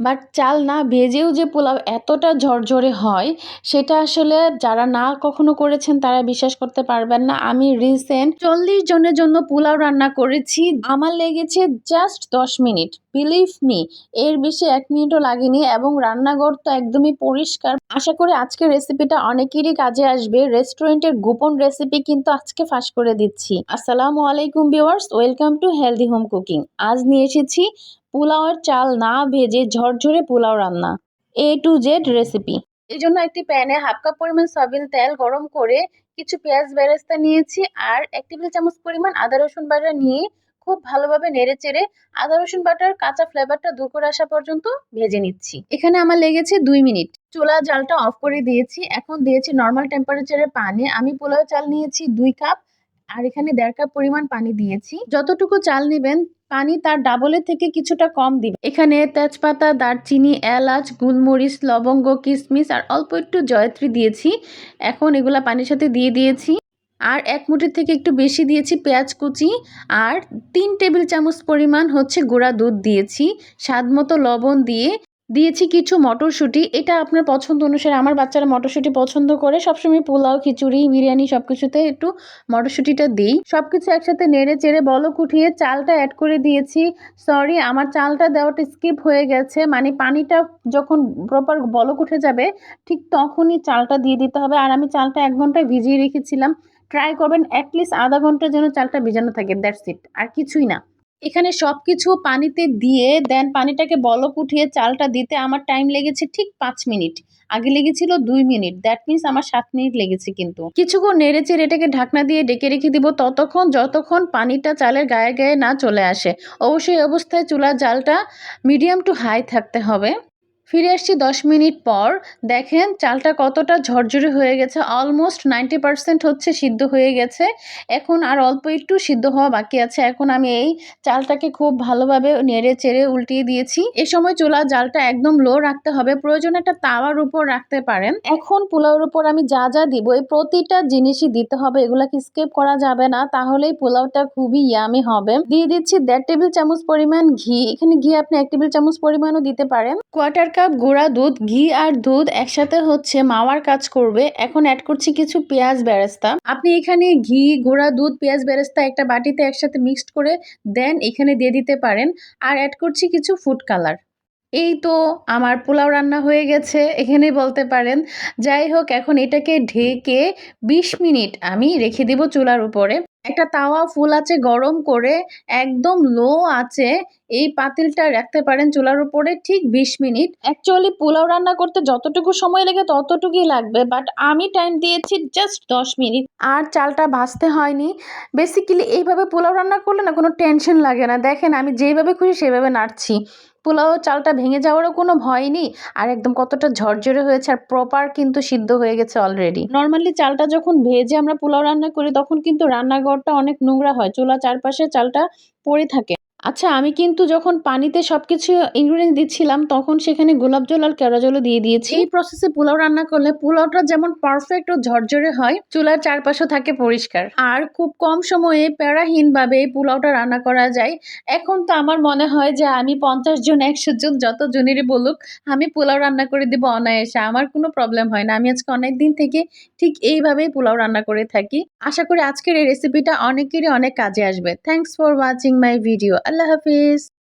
But চাল না ভেজেও যে পোলাও এতটা ঝরঝরে হয়, সেটা আসলে যারা না কখনো করেছেন তারা বিশ্বাস করতে পারবেন না। আমি রিসেন্ট চল্লিশ জনের জন্য পোলাও রান্না করেছি। আমার লেগেছে জাস্ট দশ মিনিট। বিলিভ মি, এর বেশি এক মিনিটও লাগেনি এবং রান্নাঘর তো একদমই পরিষ্কার। আশা করি আজকের রেসিপিটা অনেকেরই কাজে আসবে। রেস্টুরেন্টের গোপন রেসিপি কিন্তু আজকে ফাঁস করে দিচ্ছি। আসসালামু আলাইকুম viewers, welcome to healthy home cooking. আজ নিয়ে এসেছি পোলাওয়ের চাল না ভেজে ঝরঝরে পোলাও রান্না। এ টু জেড রেসিপি এই জন্য একটি প্যানে হাফ কাপ পরিমাণ সয়াবিন তেল গরম করে কিছু পেঁয়াজ বেরেস্তা নিয়েছি আর এক টেবিল চামচ পরিমাণ আদা রসুন বাটা নিয়ে খুব ভালোভাবে নেড়ে চেড়ে আদা রসুন বাটার কাঁচা ফ্লেভারটা দূর করে আসা পর্যন্ত ভেজে নিচ্ছি। এখানে আমার লেগেছে দুই মিনিট। চুলা জালটা অফ করে দিয়েছি। এখন দিয়েছি নর্মাল টেম্পারেচারে পানি। আমি পোলাও চাল নিয়েছি দুই কাপ। আর এখানে দেড় কাপ পরিমাণ পানি দিয়েছি। যতটুকু চাল নেবেন, পানি তার ডাবলের থেকে কিছুটা কম দিবে এখানে তেজপাতা, দারচিনি, এলাচ, গুলমরিচ, লবঙ্গ কিশমিশ আর অল্প একটু জয়ত্রী দিয়েছি। এখন এগুলা পানির সাথে দিয়ে দিয়েছি। আর এক মুঠের থেকে একটু বেশি দিয়েছি পেঁয়াজ কুচি। আর তিন টেবিল চামচ পরিমাণ হচ্ছে গুঁড়া দুধ দিয়েছি। স্বাদ মতো লবণ দিয়ে দিয়েছি কিছু মটরশুঁটি। এটা আপনার পছন্দ অনুসারে আমার বাচ্চারা মটরশুঁটি পছন্দ করে। সবসময় পোলাও, খিচুড়ি, বিরিয়ানি সব কিছুতে একটু মটরশুঁটিটা দিই। সব কিছু একসাথে নেড়ে চেড়ে বলক উঠিয়ে চালটা অ্যাড করে দিয়েছি। সরি আমার চালটা দেওয়াটা স্কিপ হয়ে গেছে। মানে পানিটা যখন প্রপার বলক উঠে যাবে, ঠিক তখনই চালটা দিয়ে দিতে হবে। আর আমি চালটা এক ঘন্টায় ভিজিয়ে রেখেছিলাম। ট্রাই করবেন অ্যাটলিস্ট আধা ঘণ্টার জন্য চালটা ভিজানো থাকে দ্যাটস ইট আর কিছুই না। এখানে সব কিছু পানিতে দিয়ে দেন পানিটাকে বলক উঠিয়ে চালটা দিতে আমার টাইম লেগেছে ঠিক পাঁচ মিনিট। আগে লেগেছিল দুই মিনিট দ্যাট মিনস আমার সাত মিনিট লেগেছে কিন্তু। কিছুক্ষণ নেড়ে চেড়ে এটাকে ঢাকনা দিয়ে ডেকে রেখে দিব ততক্ষণ যতক্ষণ পানিটা চালের গায়ে গায়ে না চলে আসে। অবশ্যই অবস্থায় চুলার জালটা মিডিয়াম টু হাই থাকতে হবে। ফিরে আসছি দশ মিনিট পর। দেখেন, চালটা কতটা ঝরঝরে হয়ে গেছে। অলমোস্ট নাইনটি পারসেন্ট হচ্ছে সিদ্ধ হয়ে গেছে। এখন আর অল্প একটু সিদ্ধ হওয়া বাকি আছে। এখন আমি এই চালটাকে খুব ভালোভাবে নেড়ে চেড়ে উল্টিয়ে দিয়েছি। এ সময় চুলা জালটা একদম লো রাখতে হবে। প্রয়োজন একটা তাওয়ার উপর রাখতে পারেন। এখন পোলাওর উপর আমি যা যা দিব, এই প্রতিটা জিনিসই দিতে হবে। এগুলাকে স্কেপ করা যাবে না, তাহলেই পোলাওটা খুবই ইয়ামি হবে। দিয়ে দিচ্ছি দেড় টেবিল চামচ পরিমাণ ঘি। এখানে ঘি আপনি এক টেবিল চামচ পরিমাণও দিতে পারেন। কোয়ার্টার কাপ গুঁড়া দুধ, ঘি আর দুধ একসাথে হচ্ছে মাওয়ার কাজ করবে। এখন অ্যাড করছি কিছু পেঁয়াজ বেরেস্তা। আপনি এখানে ঘি, গুঁড়া দুধ, পেঁয়াজ বেরেস্তা একটা বাটিতে একসাথে মিক্সড করে দেন, এখানে দিয়ে দিতে পারেন। আর অ্যাড করছি কিছু ফুড কালার এই তো আমার পোলাও রান্না হয়ে গেছে, এখানেই বলতে পারেন। যাই হোক, এখন এটাকে ঢেকে ২০ মিনিট আমি রেখে দিব চুলার উপরে। একটা তাওয়া ফুল আছে গরম করে একদম লো আছে, এই পাতিলটা রাখতে পারেন চুলার উপরে ঠিক ২০ মিনিট। অ্যাকচুয়ালি পোলাও রান্না করতে যতটুকু সময় লাগে ততটুকুই লাগবে বাট আমি টাইম দিয়েছি জাস্ট 10 মিনিট। আর চালটা ভাজতে হয়নি। বেসিক্যালি এইভাবে পোলাও রান্না করলে না কোনো টেনশন লাগে না। দেখেন আমি যেভাবে খুশি সেভাবে নাড়ছি। পোলাও চালটা ভেঙে যাওয়ারও কোনো ভয় নেই। আর একদম কতটা ঝরঝরে হয়েছে আর প্রপার কিন্তু সিদ্ধ হয়ে গেছে অলরেডি নর্মালি চালটা যখন ভেজে আমরা পোলাও রান্না করি, তখন কিন্তু রান্নাঘরটা অনেক নোংরা হয়। চুলা চারপাশে চালটা পড়ে থাকে। আচ্ছা আমি কিন্তু যখন পানিতে সব কিছু দিচ্ছিলাম, তখন সেখানে গোলাপ জল আর কেওড়া জলও দিয়ে দিয়েছি। এই প্রসেসে পোলাও রান্না করলে পোলাওটা যেমন পারফেক্ট ও ঝরঝরে হয়, চুলার চারপাশে থাকে পরিষ্কার। আর খুব কম সময়ে প্যারাহীনভাবে এই পোলাওটা রান্না করা যায়। এখন তো আমার মনে হয় যে আমি পঞ্চাশ জন, একশো জন, যত জনেরই বলুক, আমি পোলাও রান্না করে দিব অনায়াসে। আমার কোনো প্রবলেম হয় না। আমি আজকে অনেক দিন থেকে ঠিক এইভাবেই পোলাও রান্না করে থাকি। আশা করি আজকের এই রেসিপিটা অনেকেরই অনেক কাজে আসবে। Thanks for watching my video Allah Hafiz.